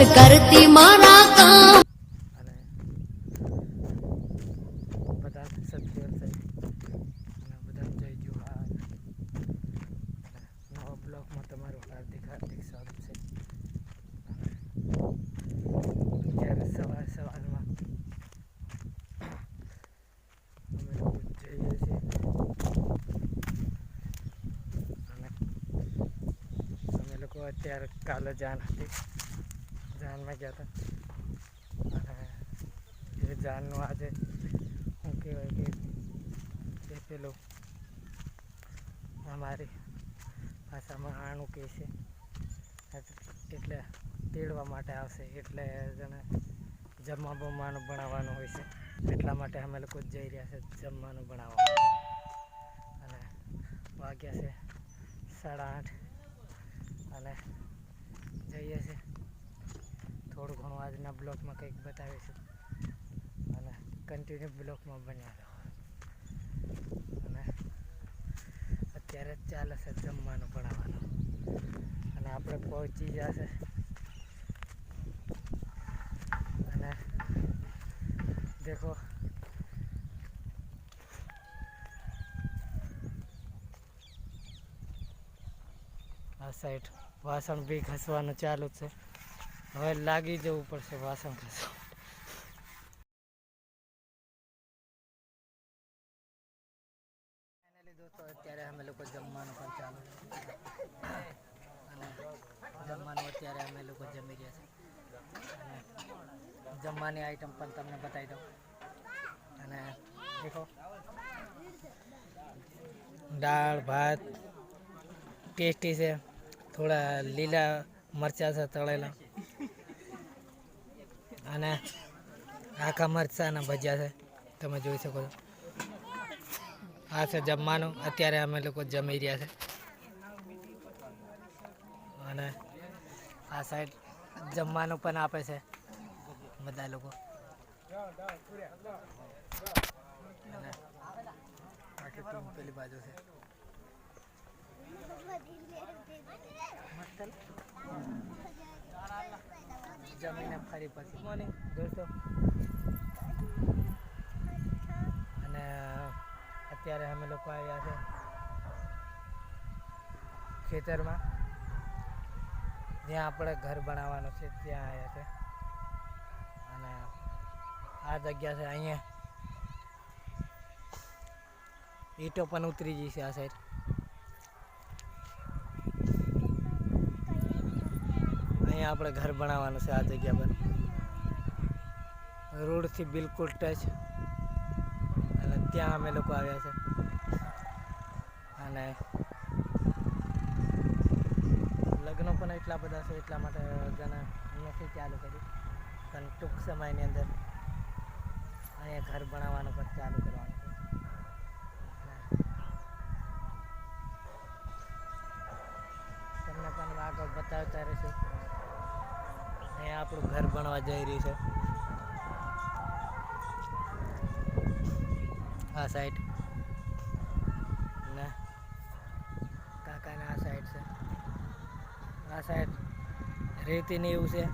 ગઝલ કરતી મારા કામ નવા તમારું હાર્દિક હાર્દિક સ્વાગત છે અત્યારે ત્યારે સવાર સવારમાં અમે લોકો જઈએ છીએ લોકો અત્યારે કાલે જાન હતી. જાનમાં ગયા હતા. અને એ જાનનું આજે શું કહેવાય કે એ પેલું અમારી ભાષામાં આણું કહે છે. એટલે તેડવા માટે આવશે. એટલે જેને જમવા બમવાનું ભણાવવાનું હોય છે. એટલા માટે અમે લોકો જઈ રહ્યા છે જમવાનું ભણાવવા. અને વાગ્યા છે સાડા આઠ. અને જઈએ છીએ. થોડું ઘણું આજના બ્લોગમાં કંઈક બતાવીશું. અને કન્ટિન્યુ બ્લોગમાં બન્યા રહો. અને અત્યારે જ ચાલે છે જમવાનું ભણાવવાનું અને આપણે પહોંચી જશે. અને દેખો. આ સાઈડ વાસણ બી ઘસવાનું ચાલુ છે. હવે લાગી જવું પડશે વાસણ ઘસવા દોસ્તો, અત્યારે અમે લોકો જમવાનું પણ અને જમવાનું અત્યારે અમે લોકો જમી રહ્યા છે જમવાની આઈટમ પણ તમને બતાવી દઉં. અને દાળ, ભાત, ટેસ્ટી છે. થોડા લીલા મરચાં છે તળેલા. અને આખા મરચાના ભજીયા છે. તમે જોઈ શકો છો. આ છે જમવાનું. અત્યારે અમે લોકો જમી રહ્યા છે. અને આ સાઈડ જમવાનું પણ આપે છે. બધા લોકો. પેલી બાજુ છે. મસ્ત જમીને ફરી પછી. મોર્નિંગ દોસ્તો. અને અત્યારે અમે લોકો આવ્યા છે ખેતરમાં. જ્યાં આપણે ઘર બનાવવાનું છે, ત્યાં આવ્યા છે. અને આ જગ્યા છે અહીંયા. ઈંટો પણ ઉતરી છે આ સાઈડ અહીંયા આપણે ઘર બનાવવાનું છે આ જગ્યા પર. રોડથી બિલકુલ ટચ અને ત્યાં અમે લોકો આવ્યા છે. અને લગ્નો પણ એટલા બધા છે, એટલા માટે જણા નથી ચાલુ કર્યું. પણ ટૂંક સમયની અંદર અહીંયા ઘર બનાવવાનું પણ ચાલુ કરવાનું તમને પણ આગળ બતાવતા રહીશું. અહીંયા આપણું ઘર બનવા જઈ રહ્યું છે. આ સાઈડ ને કાકાને આ સાઈડ છે. આ સાઈડ રેતી ને એવું છે.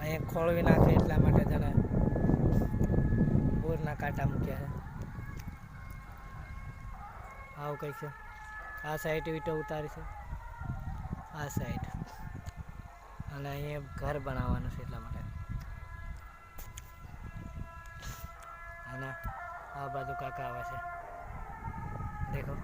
અહીંયા ખોળવી નાખે એટલા માટે જાણે બોરના કાંટા મૂક્યા છે. આવું કંઈક છે. આ સાઈડ વિટો ઉતારી છે. આ સાઈડ અને અહીંયા ઘર બનાવવાનું છે એટલા માટે. અને આ બાજુ કાકા આવે છે. દેખો.